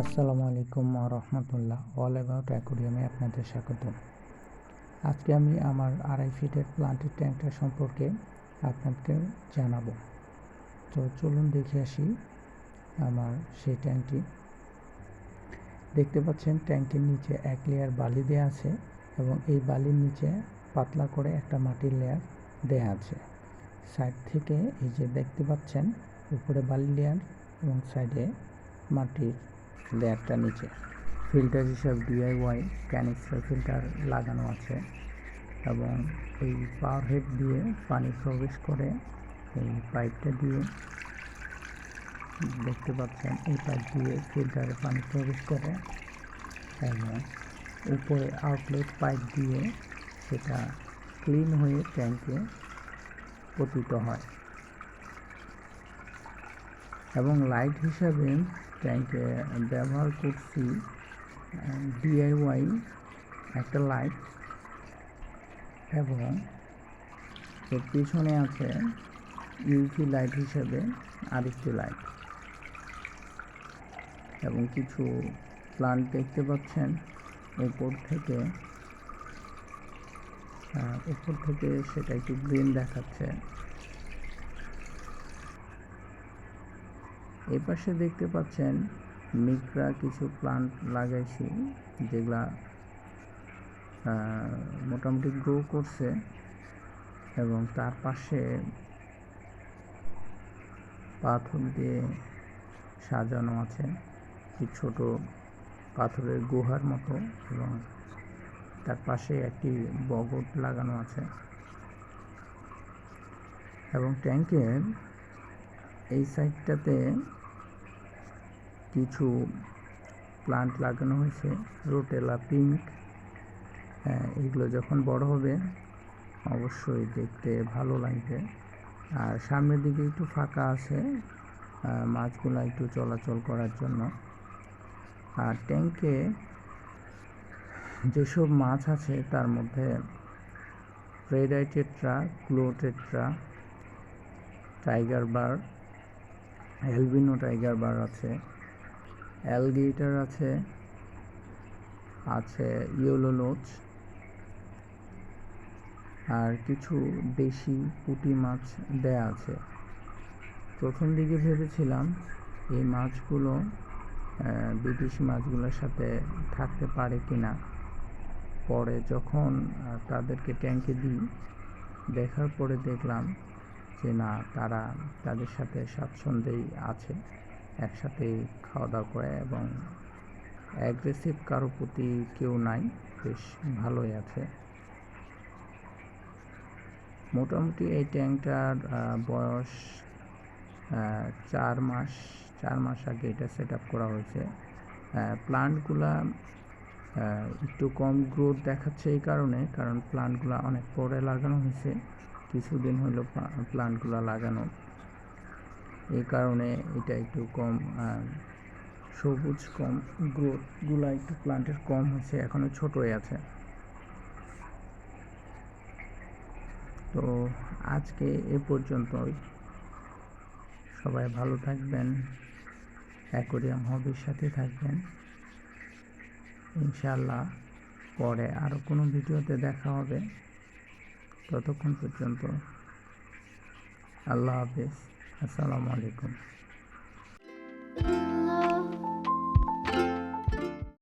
আসসালামু আলাইকুম রহমতুল্লাহ all about অ্যাকোরিয়ামে আপনাদের স্বাগত। আজকে আমি আমার আড়াই ফিটের প্লান্টের ট্যাঙ্কটা সম্পর্কে আপনাকে জানাব। তো চলুন দেখে আসি আমার সেই ট্যাঙ্কটি দেখতে পাচ্ছেন ট্যাঙ্কের নিচে এক লেয়ার বালি দেয়া আছে এবং এই বালির নিচে পাতলা করে একটা মাটির লেয়ার দেয়া আছে। সাইড থেকে এই যে দেখতে পাচ্ছেন, উপরে বালি লেয়ার এবং সাইডে মাটির লেয়ারটা নিচে। ফিল্টার হিসাব ডিআইওয়াই ক্যানিস্টার ফিল্টার লাগানো আছে এবং এই পাওয়ার হেড দিয়ে পানি প্রবেশ করে এই পাইপটা দিয়ে। দেখতে পাচ্ছেন, এই পাইপ দিয়ে ফিল্টারে পানি প্রবেশ করে এবং উপরে আউটলেট পাইপ দিয়ে সেটা ক্লিন হয়ে ট্যাঙ্কে পতিত হয়। এবং লাইট হিসাবে ট্যাঙ্কে ব্যবহার করছি ডিআইওয়াই একটা লাইট এবং এর পিছনে আছে ইউভি লাইট হিসেবে আরেকটি লাইট এবং কিছু প্লান্ট দেখতে পাচ্ছেন উপর থেকে। উপর থেকে সেটা একটু গ্রিন দেখাচ্ছে। এই পাশে দেখতে পাচ্ছেন মিকরা কিছু প্লান্ট লাগাইছি, যেগুলা মোটামুটি গ্রো করছে এবং তার পাশে পাথর দিয়ে সাজানো আছে ছোট পাথরের গুহার মতো এবং তার পাশে একটি বগট লাগানো আছে। এবং ট্যাঙ্কের এই সাইডটাতে কিছু প্লান্ট লাগানো হয়েছে রোটেলা পিঙ্ক হ্যাঁ এগুলো যখন বড় হবে, অবশ্যই দেখতে ভালো লাগবে। আর সামনের দিকে একটু ফাঁকা আছে মাছগুলো একটু চলাচল করার জন্য। আর ট্যাঙ্কে যেসব মাছ আছে, তার মধ্যে রেডাইটেট্রা ক্লোটেট্রা tiger barb albino tiger barb আছে। অ্যালগেটার আছে আছে ইয়েলো আর কিছু দেশি পুঁটি মাছ দেয়া আছে। প্রথম দিকে ভেবেছিলাম এই মাছগুলো বিদেশি মাছগুলোর সাথে থাকতে পারে কি না পরে যখন তাদেরকে ট্যাঙ্কে দিই, দেখার পরে দেখলাম যে না, তারা তাদের সাথে স্বাচ্ছন্দ্যেই আছে। একসাথে খাওয়া দাওয়া করে এবং অ্যাগ্রেসিভ কারও প্রতি কেউ নাই, বেশ ভালোই আছে। মোটামুটি এই ট্যাঙ্কটার বয়স চার মাস চার মাস আগে এটা সেট আপ করা হয়েছে। প্লান্টগুলা একটু কম গ্রোথ দেখাচ্ছে এই কারণে, কারণ প্লান্টগুলো অনেক পরে লাগানো হয়েছে। কিছুদিন হলো প্লান্টগুলো লাগানো। এই কারণে এটা একটু কম সবুজ কম গ্রোথগুলো একটু প্লান্টের কম হয়েছে এখনও ছোটোই আছে। তো আজকে এ পর্যন্তই। সবাই ভালো থাকবেন, অ্যাকোরিয়াম হবির সাথে থাকবেন। ইনশাল্লাহ পরে আরও কোনো ভিডিওতে দেখা হবে। ততক্ষণ পর্যন্ত আল্লাহ হাফিজ। আসসালামু আলাইকুম।